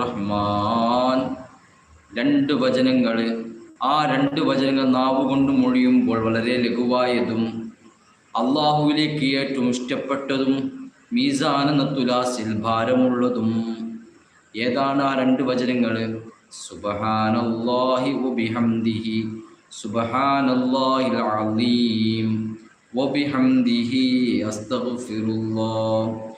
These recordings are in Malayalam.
റഹ്മാൻ രണ്ട് വചനങ്ങൾ ആ രണ്ട് വചനങ്ങൾ നാവ് കൊണ്ട് മൊഴിയുമ്പോൾ വളരെ ലഘുവായതും അള്ളാഹുവിലേക്ക് ഏറ്റവും ഇഷ്ടപ്പെട്ടതും മീസാനെന്ന തുലാസിൽ ഭാരമുള്ളതും. ഏതാണ് ആ രണ്ട് വചനങ്ങൾ സുബഹാനല്ലാഹി സുബഹാനല്ലാഹിൽ അലീം. അസ്തഗ്ഫിറുല്ലാഹ്.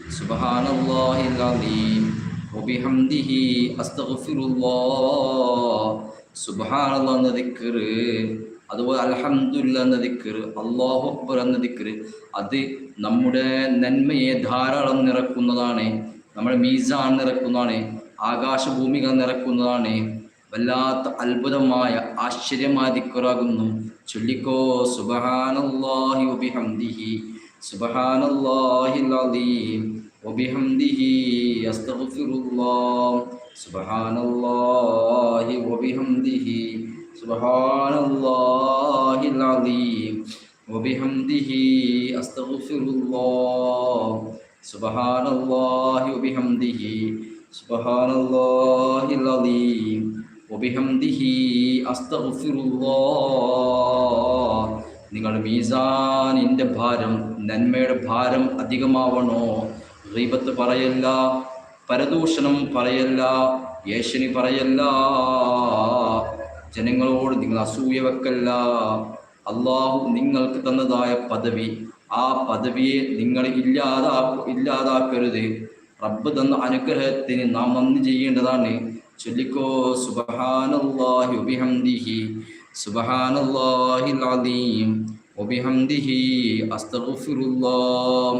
سبحان الله العظيم وبحمده أستغفر الله سبحان الله എന്ന ദിക്കറ് അതുപോലെ അൽഹംദുലില്ല എന്ന ദിക്കറ് അള്ളാഹു അക്ബർ എന്ന ദിക്കറ് അത് നമ്മുടെ നന്മയെ ധാരാളം നിറക്കുന്നതാണ് നമ്മുടെ മീസാൻ നിറക്കുന്നതാണ് ആകാശഭൂമികൾ നിറക്കുന്നതാണ് വല്ലാത്ത അത്ഭുതമായ ആശ്ചര്യമായ ദിക്കറാകുന്നു ചൊല്ലിക്കോ സുബഹാനല്ലാഹി വബിഹംദിഹി وبحمده سبحان الله العظيم وبحمده أستغفر الله سبحان الله അസ്തഗ്ഫിറുല്ലാഹ് سبحان الله العظيم وبحمده أستغفر അസ്തഗ്ഫിറുല്ലാഹ് നിങ്ങൾ മീസാനിന്റെ ഭാരം നന്മയുടെ ഭാരം അധികമാവണോ ഗീബത്ത് പറയല്ല പരദൂഷണം പറയല്ല യേശനി പറയല്ല. ജനങ്ങളോട് നിങ്ങൾ അസൂയ വെക്കല്ല. അള്ളാഹു നിങ്ങൾക്ക് തന്നതായ പദവി. ആ പദവിയെ നിങ്ങൾ ഇല്ലാതാ ഇല്ലാതാക്കരുത്. റബ്ബ് തന്ന അനുഗ്രഹത്തിന് നാം നന്ദി ചെയ്യേണ്ടതാണ്. ചൊല്ലിക്കോ സുബഹാനല്ലാഹി വബിഹംദിഹി സുബഹാനല്ലാഹിൽ അലീം വബിഹംദിഹി അസ്തഗ്ഫിറുല്ലാഹ്.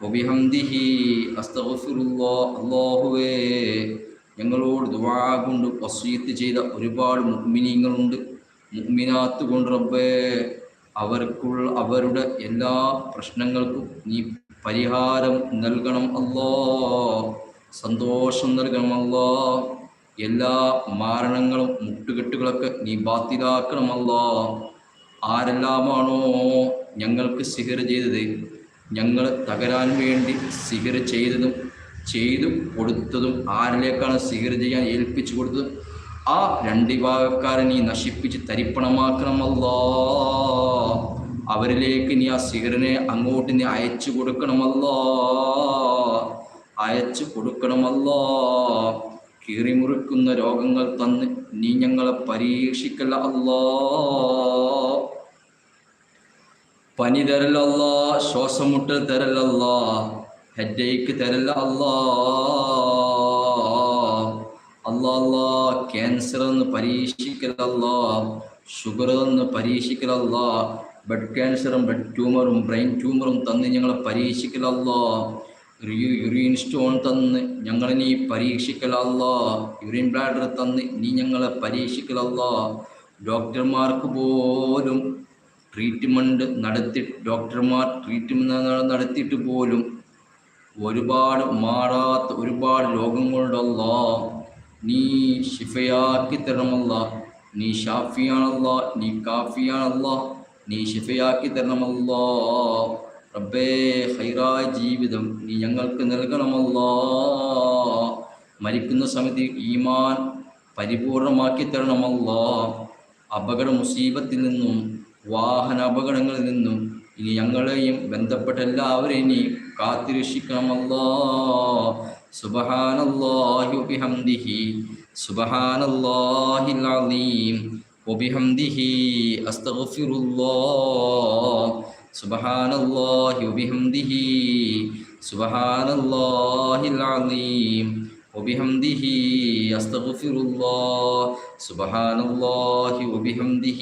ഒബിഹംദിഹി അസ്തഫിറുല്ലോ അള്ളാഹുവേ ഞങ്ങളോട് ദുവാ കൊണ്ട് വസീത്ത് ചെയ്ത ഒരുപാട് മുഗ്മിനീങ്ങളുണ്ട് മുഗ്മിനാത്ത് കൊണ്ട് റബ്ബേ അവർക്കുള്ള അവരുടെ എല്ലാ പ്രശ്നങ്ങൾക്കും നീ പരിഹാരം നൽകണം അല്ലോ. സന്തോഷം നൽകണം അല്ലോ. എല്ലാ മാരണങ്ങളും മുട്ടുകെട്ടുകളൊക്കെ നീ ബാത്തിലാക്കണമല്ലോ ആരെല്ലാമാണോ ഞങ്ങൾക്ക് സിഹർ ചെയ്തത്? ഞങ്ങൾ തകരാൻ വേണ്ടി സിഹർ ചെയ്തതും ചെയ്തു കൊടുത്തതും ആരിലേക്കാണ് സിഹർ ചെയ്യാൻ ഏൽപ്പിച്ചു കൊടുത്തതും? ആ രണ്ട് വിഭാഗക്കാരെ നീ നശിപ്പിച്ച് തരിപ്പണമാക്കണമല്ലോ അവരിലേക്ക് നീ ആ സിഹറിനെ അങ്ങോട്ട് നീ അയച്ചു കൊടുക്കണമല്ലോ അയച്ചു കൊടുക്കണമല്ലോ കീറിമുറിക്കുന്ന രോഗങ്ങൾ തന്ന് നീ ഞങ്ങളെ പരീക്ഷിക്കല അല്ലോ. പനി തരലല്ല ശ്വാസമുട്ടൽ തരല്ല ഹെഡേക്ക് തരല്ല അല്ലാ അല്ലാ ക്യാൻസർ എന്ന് പരീക്ഷിക്കലല്ല ഷുഗർ എന്ന് പരീക്ഷിക്കലല്ല ബ്ലഡ് ക്യാൻസറും ബ്ലഡ് ട്യൂമറും ബ്രെയിൻ ട്യൂമറും തന്ന് ഞങ്ങളെ പരീക്ഷിക്കലല്ല. യുറീൻ സ്റ്റോൺ തന്ന് ഞങ്ങളെ നീ പരീക്ഷിക്കലല്ല. യുറീൻ ബ്ലാഡർ തന്ന് നീ ഞങ്ങളെ പരീക്ഷിക്കലല്ല. ഡോക്ടർമാർക്ക് പോലും ട്രീറ്റ്മെന്റ് നടത്തി ഡോക്ടർമാർ ട്രീറ്റ്മെന്റ് നടത്തിയിട്ട് പോലും ഒരുപാട് മാറാത്ത ഒരുപാട് രോഗങ്ങളുണ്ടല്ല നീ ഷിഫയാക്കി തരണമല്ല നീ ഷാഫിയാണല്ല നീ കാഫിയാണല്ല നീ ഷിഫയാക്കി തരണമല്ല റബ്ബേ ഹൈറായ ജീവിതം നീ ഞങ്ങൾക്ക് നൽകണമല്ല മരിക്കുന്ന സമയത്ത് ഈമാൻ പരിപൂർണമാക്കി തരണമല്ല അപകട മുസീബത്തിൽ നിന്നും വാഹന അപകടങ്ങളിൽ നിന്നും ഇനി ഞങ്ങളെയും ബന്ധപ്പെട്ട എല്ലാവരെയും നീ കാത്തിരക്ഷിക്കണമല്ലോ സുബഹാനല്ലാഹി വബിഹംദിഹി സുബഹാനല്ലാഹിൽ അലീം വബിഹംദിഹി അസ്തഗ്ഫിറുല്ലാഹ് സുബഹാനല്ലാഹി വബിഹംദിഹി സുബഹാനല്ലാഹിൽ അലീം وبحمده أستغفر الله سبحان الله وبحمده سبحان الله العظيم وبحمده أستغفر الله سبحان الله وبحمده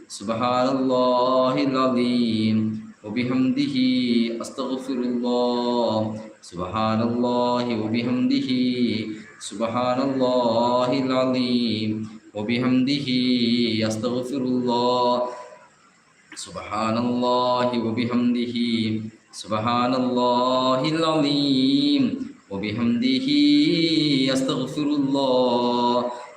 سبحان الله العظيم وبحمده أستغفر الله سبحان الله وبحمده سبحان الله العظيم وبحمده أستغفر الله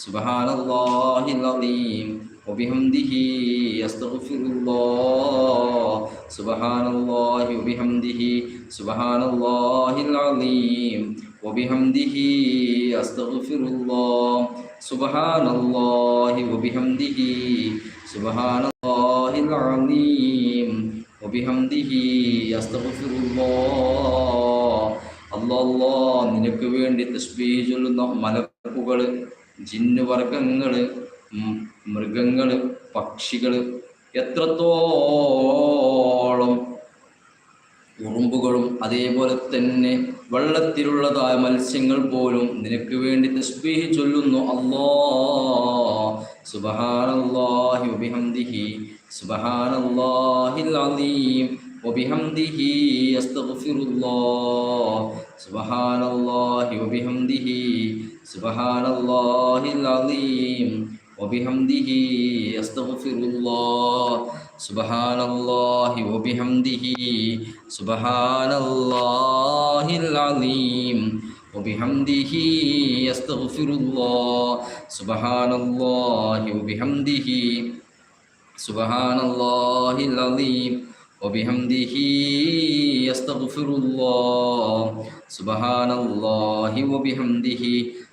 سبحان الله العظيم وبحمده أستغفر الله سبحان الله وبحمده سبحان الله العظيم وبحمده أستغفر الله سبحان الله وبحمده سبحان الله العظيم وبحمده أستغفر الله അല്ലാ നിനക്ക് വേണ്ടി തസ്ബീഹ് ചൊല്ലുന്ന മലക്കുകൾ ജിന്നുവർഗങ്ങൾ മൃഗങ്ങൾ പക്ഷികൾ എത്രത്തോളം ഉറുമ്പുകളും അതേപോലെ തന്നെ വെള്ളത്തിലുള്ളതായ മത്സ്യങ്ങൾ പോലും നിനക്ക് വേണ്ടി തസ്ബീഹി ചൊല്ലുന്നു. അള്ളാ സുബഹാനല്ലാഹി വബിഹംദിഹി സുബ്ഹാനല്ലാഹിൽ അലീം വബിഹംദിഹി അസ്തഗ്ഫിറുല്ലാഹ് സുബ്ഹാനല്ലാഹി വബിഹംദിഹി الله وبحمده سبحان الله العظيم وبحمده أستغفر الله سبحان الله وبحمده سبحان الله العظيم وبحمده أستغفر الله سبحان الله وبحمده سبحان الله العظيم وبحمده أستغفر الله سبحان الله وبحمده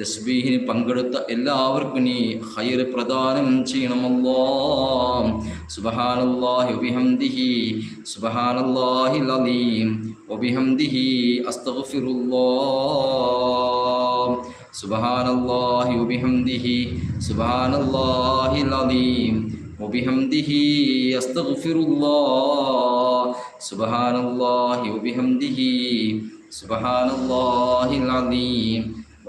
തസ്ബീഹിന് പങ്കെടുത്ത എല്ലാവർക്കും നീ ഹൈർ പ്രദാനം ചെയ്യണമല്ലോ സുബഹാനല്ലാഹി വബിഹംദിഹി സുബഹാനല്ലാഹിൽ അലീം വബിഹംദിഹി അസ്തഗ്ഫിറുല്ലാഹ് സുബഹാനല്ലാഹി വബിഹംദിഹി സുബഹാനല്ലാഹിൽ അലീം وبحمده أستغفر الله سبحان الله وبحمده سبحان الله العظيم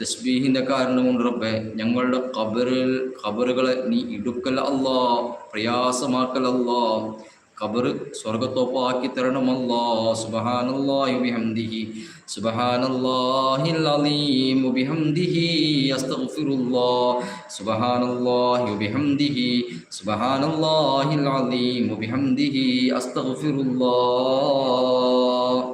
തസ്ബീഹിന്റെ കൊണ്ട് റബ്ബെ. ഞങ്ങളുടെ ഖബറിൽ ഖബറുകളെ നീ ഇടുക്കൽ അല്ലാ പ്രയാസമാക്കൽ അല്ലാ. ഖബർ സ്വർഗത്തോപ്പാക്കി തരണമല്ലാ സുബഹാനല്ലാഹി ബിഹംദിഹി സുബഹാനല്ലാഹിൽ അലീം ബിഹംദിഹി അസ്തഗ്ഫിറുല്ലാഹ് സുബഹാനല്ലാഹി ബിഹംദിഹി സുബഹാനല്ലാഹിൽ അലീം ബിഹംദിഹി അസ്തഗ്ഫിറുല്ലാഹ്